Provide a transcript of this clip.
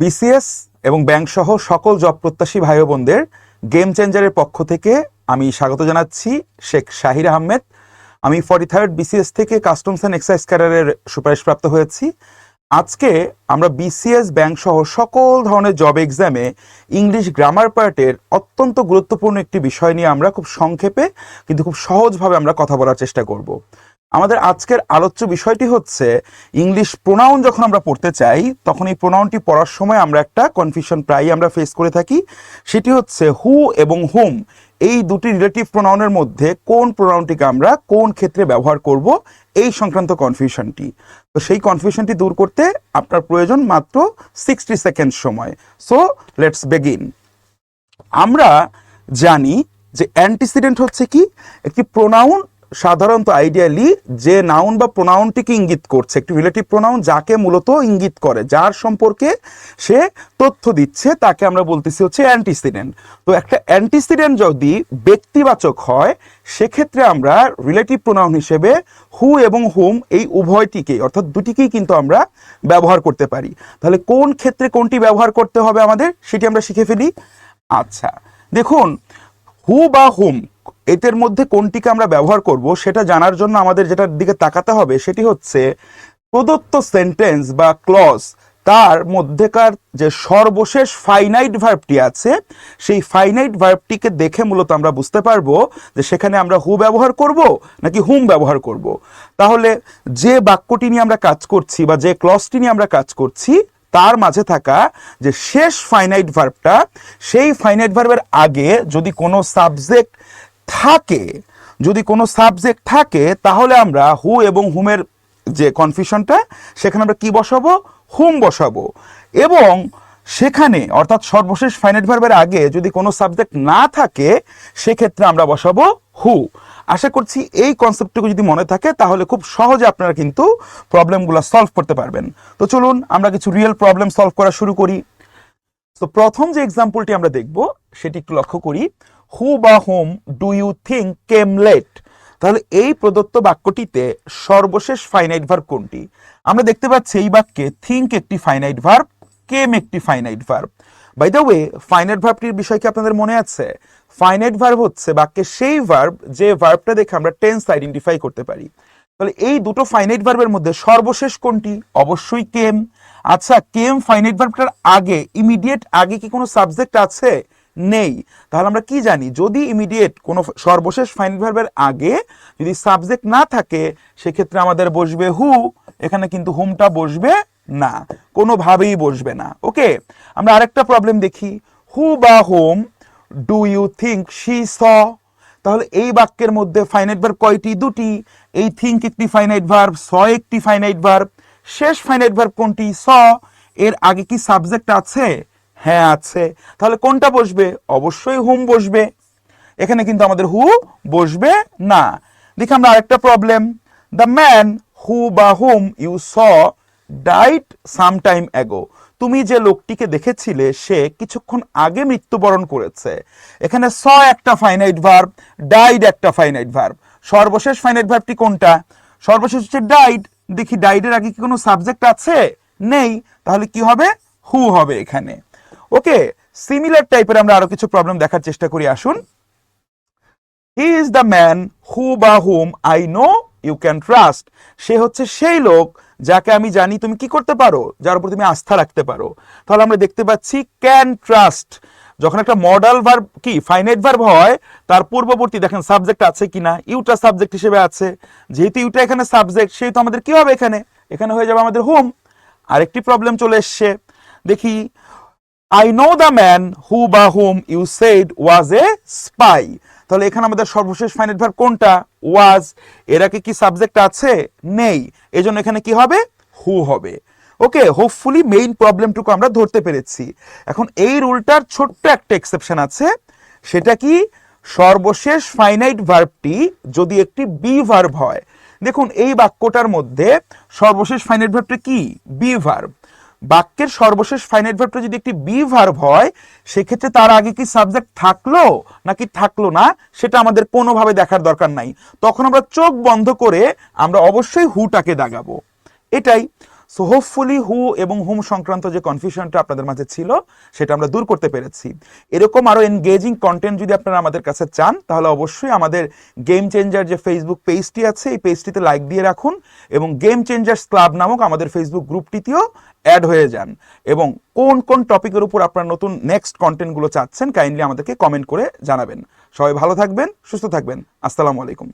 BCS এবং bank সহ সকল জব প্রত্যাশী ভাই বোনদের গেম চেঞ্জারের পক্ষ থেকে আমি স্বাগত জানাচ্ছি শেখ শাহির আহমেদ। আমি ফর্টি থার্ড বিসিএস থেকে কাস্টমস অ্যান্ড এক্সাইজ ক্যাডারের সুপারিশপ্রাপ্ত হয়েছি। আজকে আমরা বিসিএস ব্যাংক সহ সকল ধরনের জব এক্সামে ইংলিশ গ্রামার পার্টের অত্যন্ত গুরুত্বপূর্ণ একটি বিষয় নিয়ে আমরা খুব সংক্ষেপে, কিন্তু খুব সহজভাবে আমরা কথা বলার চেষ্টা করব। আমাদের আজকের আলোচ্য বিষয়টি হচ্ছে ইংলিশ প্রোনাউন যখন আমরা পড়তে চাই, তখন এই প্রোনাউনটি পড়ার সময় আমরা একটা কনফিউশন প্রায়ই আমরা ফেস করে থাকি। সেটি হচ্ছে হু এবং হোম এই দুটি রিলেটিভ প্রোনাউনের মধ্যে কোন প্রোনাউনটিকে আমরা কোন ক্ষেত্রে ব্যবহার করব, এই সংক্রান্ত কনফিউশনটি তো সেই কনফিউশনটি দূর করতে আপনার প্রয়োজন মাত্র সিক্সটি সেকেন্ড সময়। সো লেটস বেগিন আমরা জানি যে অ্যান্টিসিডেন্ট হচ্ছে কি? একটি প্রোনাউন সাধারণত আইডিয়ালি যে নাউন বা প্রোনাউনটিকে ইঙ্গিত করছে, একটি রিলেটিভ প্রোনাউন যাকে মূলত ইঙ্গিত করে, যার সম্পর্কে সে তথ্য দিচ্ছে, তাকে আমরা বলতেছি হচ্ছে অ্যান্টিসিডেন্ট তো একটা অ্যান্টিসিডেন্ট যদি ব্যক্তিবাচক হয়, সেক্ষেত্রে আমরা রিলেটিভ প্রোনাউন হিসেবে হু এবং হুম এই উভয়টিকেই, অর্থাৎ দুটিকেই কিন্তু আমরা ব্যবহার করতে পারি। তাহলে কোন ক্ষেত্রে কোনটি ব্যবহার করতে হবে আমাদের, সেটি আমরা শিখে ফেলি। আচ্ছা দেখুন হু বা হুম এদের মধ্যে কোনটিকে আমরা ব্যবহার করব সেটা জানার জন্য আমাদের যেটার দিকে তাকাতে হবে সেটি হচ্ছে প্রদত্ত সেন্টেন্স বা ক্লজ, তার মধ্যেকার যে সর্বশেষ ফাইনাইট ভার্বটি আছে, সেই ফাইনাইট ভার্বটিকে দেখে মূলত আমরা বুঝতে পারব যে সেখানে আমরা হু ব্যবহার করব নাকি হুম ব্যবহার করব। তাহলে যে বাক্যটি নিয়ে আমরা কাজ করছি বা যে ক্লজটি নিয়ে আমরা কাজ করছি, তার মাঝে থাকা যে শেষ ফাইনাইট ভার্বটা, সেই ফাইনাইট ভার্বের আগে যদি কোনো সাবজেক্ট থাকে, যদি কোনো সাবজেক্ট থাকে, তাহলে আমরা হু এবং হুমের যে কনফিউশনটা সেখানে আমরা কি বসাবো? হুম বসাবো। এবং সেখানে, অর্থাৎ সর্বশেষ ফাইনাইট ভার্বের আগে যদি কোনো সাবজেক্ট না থাকে, সেক্ষেত্রে আমরা বসাবো হু আশা করছি এই কনসেপ্টটুকু যদি মনে থাকে, তাহলে খুব সহজে আপনারা কিন্তু প্রবলেমগুলো সলভ করতে পারবেন। তো চলুন, আমরা কিছু রিয়েল প্রবলেম সলভ করা শুরু করি। তো প্রথম যে এক্সাম্পলটি আমরা দেখব, সেটি একটু লক্ষ্য করি। হু বা whom do you think came late তাহলে এই প্রদত্ত বাক্যটিতে সর্বশেষ ফাইনাইট ভার্ব কোনটি? আমরা দেখতে পাচ্ছি এই বাক্যে থিঙ্ক একটি ফাইনাইট ভার্ব কেম একটি finite verb by the way finite ভার্বটির বিষয় কি আপনাদের মনে আছে? ফাইনাইট ভার্ব হচ্ছে বাক্যের সেই ভার্ব যে ভার্বটা দেখে আমরা টেন্স আইডেন্টিফাই করতে পারি। তাহলে এই দুটো ফাইনাইট ভার্বের মধ্যে সর্বশেষ কোনটি? অবশ্যই কেম আচ্ছা কেম ফাইনাইট ভার্বটার আগে ইমিডিয়েট আগে কি কোনো সাবজেক্ট আছে? নেই। তাহলে আমরা কি জানি? যদি ইমিডিয়েট কোনো সর্বশেষ ফাইনাইট ভার্বের আগে যদি সাবজেক্ট না থাকে, সেক্ষেত্রে আমাদের বসবে হু এখানে কিন্তু হুমটা বসবে না। কোনোভাবেই বসবে না। ওকে আমরা আরেকটা প্রবলেম দেখি। হু বা whom do you think she saw তাহলে এই বাক্যের মধ্যে ফাইনাইট ভার্ব কয়টি? দুটি। এই থিঙ্ক একটি ফাইনাইট ভার্ব স একটি ফাইনাইট ভার্ব শেষ ফাইনাইট ভার্ব কোনটি? স এর আগে কি সাবজেক্ট আছে? হ্যাঁ আছে। তাহলে কোনটা বসবে? অবশ্যই হুম বসবে। এখানে কিন্তু আমাদের হু বসবে না। দেখি আমরা আরেকটা প্রবলেম দ্য ম্যান হু বা হুম ইউ স ডাইট সাম টাইম অ্যাগো তুমি যে লোকটিকে দেখেছিলে, সে কিছুক্ষণ আগে মৃত্যুবরণ করেছে। এখানে স একটা ফাইনাইট ভার্ব ডাইড একটা ফাইনাইট ভার্ব সর্বশেষ ফাইনাইট ভার্বটি কোনটা? সর্বশেষ হচ্ছে ডাইড দেখি ডাইডের আগে কি কোনো সাবজেক্ট আছে? নেই। তাহলে কি হবে? হু হবে এখানে। ওকে সিমিলার টাইপের আমরা আরও কিছু প্রবলেম দেখার চেষ্টা করি, আসুন। He is the man who বা whom I know you can trust সে হচ্ছে সেই লোক যাকে আমি জানি তুমি কি করতে পারো, যার উপর তুমি আস্থা রাখতে পারো। তাহলে আমরা দেখতে পাচ্ছি ক্যান ট্রাস্ট যখন একটা মডাল ভার্ব কি ফাইনাইট ভার্ব হয়, তার পূর্ববর্তী দেখেন সাবজেক্ট আছে কিনা, ইউটা সাবজেক্ট হিসেবে আছে। যেহেতু ইউটা এখানে সাবজেক্ট সেহেতু আমাদের কি হবে এখানে? এখানে হয়ে যাবে আমাদের হোম আরেকটি প্রবলেম চলে এসছে। দেখি I know the man who বা whom you said was a spy তাহলে এখানে আমাদের সর্বশেষ ফাইনাইট ভার্ব কোনটা? ওয়াজ এর আগে কি সাবজেক্ট আছে? নেই। এজন্য এখানে কি হবে? হু হবে। ওকে হোপফুলি মেইন প্রবলেমটুকু আমরা ধরতে পেরেছি। এখন এই রুলটার ছোট্ট একটা এক্সেপশন আছে। সেটা কি? সর্বশেষ ফাইনাইট ভার্বটি যদি একটি বি ভার্ব হয়। দেখুন, এই বাক্যটার মধ্যে সর্বশেষ ফাইনাইট ভার্বটা কি? বি ভার্ব বাক্যের সর্বশেষ ফাইনাইট ভার্বটা যদি একটি বি ভার্ব হয়, সেক্ষেত্রে তার আগে কি সাবজেক্ট থাকল নাকি থাকল না, সেটা আমাদের কোনোভাবে দেখার দরকার নাই। তখন আমরা চোখ বন্ধ করে আমরা অবশ্যই হুটাকে দাগাবো। এটাই। সো হোপফুলি হু এবং হুম সংক্রান্ত যে কনফিউশনটা আপনাদের মাঝে ছিল, সেটা আমরা দূর করতে পেরেছি। এরকম আরও এনগেজিং কন্টেন্ট যদি আপনারা আমাদের কাছে চান, তাহলে অবশ্যই আমাদের গেম চেঞ্জার যে ফেসবুক পেজটি আছে, এই পেজটিতে লাইক দিয়ে রাখুন এবং গেম চেঞ্জার্স ক্লাব নামক আমাদের ফেসবুক গ্রুপটিতেও অ্যাড হয়ে যান। এবং কোন কোন টপিকের উপর আপনার নতুন নেক্সট কন্টেন্টগুলো চাচ্ছেন কাইন্ডলি আমাদেরকে কমেন্ট করে জানাবেন। সবাই ভালো থাকবেন, সুস্থ থাকবেন। আসসালামু আলাইকুম।